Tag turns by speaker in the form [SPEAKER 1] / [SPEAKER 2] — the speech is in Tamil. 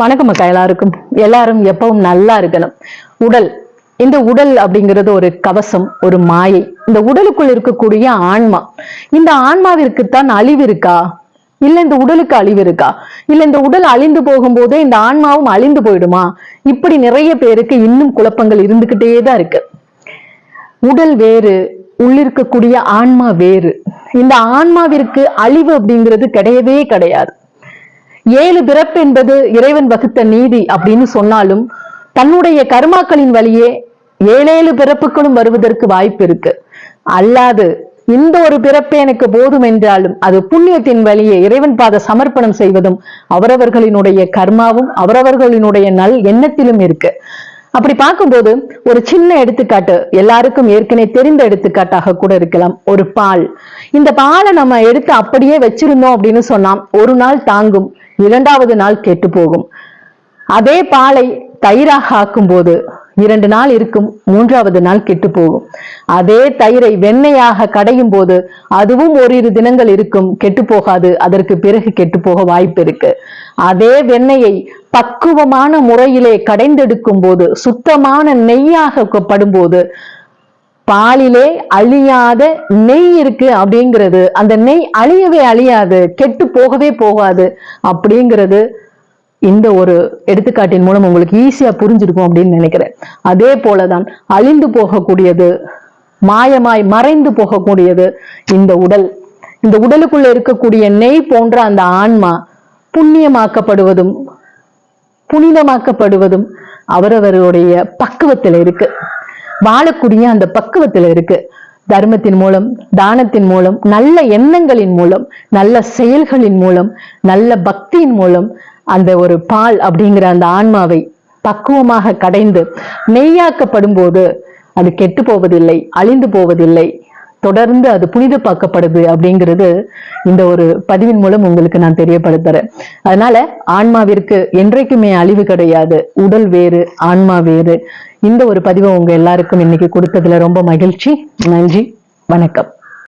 [SPEAKER 1] வணக்கம் அக்கா எல்லாருக்கும் எல்லாரும் எப்பவும் நல்லா இருக்கணும். உடல் இந்த உடல் அப்படிங்கிறது ஒரு கவசம் ஒரு மாயை. இந்த உடலுக்குள் இருக்கக்கூடிய ஆன்மா. இந்த ஆன்மாவிற்குத்தான் அழிவு இருக்கா? இல்ல இந்த உடலுக்கு அழிவு இருக்கா? இல்ல இந்த உடல் அழிந்து போகும்போதே இந்த ஆன்மாவும் அழிந்து போயிடுமா? இப்படி நிறைய பேருக்கு இன்னும் குழப்பங்கள் இருந்துகிட்டே தான் இருக்கு. உடல் வேறு உள்ளிருக்கக்கூடிய ஆன்மா வேறு. இந்த ஆன்மாவிற்கு அழிவு அப்படிங்கிறது கிடையவே கிடையாது. ஏழு பிறப்பு என்பது இறைவன் வகுத்த நீதி அப்படின்னு சொன்னாலும் தன்னுடைய கர்மாக்களின் வழியே ஏழேழு பிறப்புகளும் வருவதற்கு வாய்ப்பு இருக்கு. அல்லாது இந்த ஒரு பிறப்பே எனக்கு போதும் என்றாலும் அது புண்ணியத்தின் வழியே இறைவன் பாத சமர்ப்பணம் செய்வதும் அவரவர்களினுடைய கர்மாவும் அவரவர்களினுடைய நல் எண்ணத்திலும் இருக்கு. அப்படி பார்க்கும்போது ஒரு சின்ன எடுத்துக்காட்டு எல்லாருக்கும் ஏற்கனவே தெரிந்த எடுத்துக்காட்டாக கூட இருக்கலாம். ஒரு பால். இந்த பாலை நம்ம எடுத்து அப்படியே வச்சிருந்தோம் அப்படின்னு சொன்னா ஒரு நாள் தாங்கும் இரண்டாவது நாள் கெட்டு போகும். அதே பாலை தயிராக ஆக்கும் போது இரண்டு நாள் இருக்கும் மூன்றாவது நாள் கெட்டு போகும். அதே தயிரை வெண்ணெயாக கடையும் போது அதுவும் ஓரிரு தினங்கள் இருக்கும் கெட்டு போகாது அதற்கு பிறகு கெட்டு போக வாய்ப்பு இருக்கு. அதே வெண்ணெயை பக்குவமான முறையிலே கடைந்தெடுக்கும் போது சுத்தமான நெய்யாக படும்போது பாலிலே அழியாத நெய் இருக்கு அப்படிங்கிறது அந்த நெய் அழியவே அழியாது கெட்டு போகவே போகாது அப்படிங்கிறது இந்த ஒரு எடுத்துக்காட்டின் மூலம் உங்களுக்கு ஈஸியா புரிஞ்சிருக்கும் அப்படின்னு நினைக்கிறேன். அதே போலதான் அழிந்து போகக்கூடியது மாயமாய் மறைந்து போகக்கூடியது இந்த உடல். இந்த உடலுக்குள்ள இருக்கக்கூடிய நெய் போன்ற அந்த ஆன்மா புண்ணியமாக்கப்படுவதும் புனிதமாக்கப்படுவதும் அவரவருடைய பக்குவத்தில் இருக்கு. வாழக்கூடிய அந்த பக்குவத்தில் இருக்கு. தர்மத்தின் மூலம் தானத்தின் மூலம் நல்ல எண்ணங்களின் மூலம் நல்ல செயல்களின் மூலம் நல்ல பக்தியின் மூலம் அந்த ஒரு பால் அப்படிங்கிற அந்த ஆன்மாவை பக்குவமாக கடைந்து நெய்யாக்கப்படும் போது அது கெட்டு போவதில்லை அழிந்து போவதில்லை. தொடர்ந்து அது புனிதப்பாக்கப்படுது அப்படிங்கிறது இந்த ஒரு பதிவின் மூலம் உங்களுக்கு நான் தெரியப்படுத்துறேன். அதனால ஆன்மாவிற்கு என்றைக்குமே அழிவு கிடையாது. உடல் வேறு ஆன்மா வேறு. இந்த ஒரு பதிவை உங்க எல்லாருக்கும் இன்னைக்கு கொடுத்ததுல ரொம்ப மகிழ்ச்சி. நன்றி. வணக்கம்.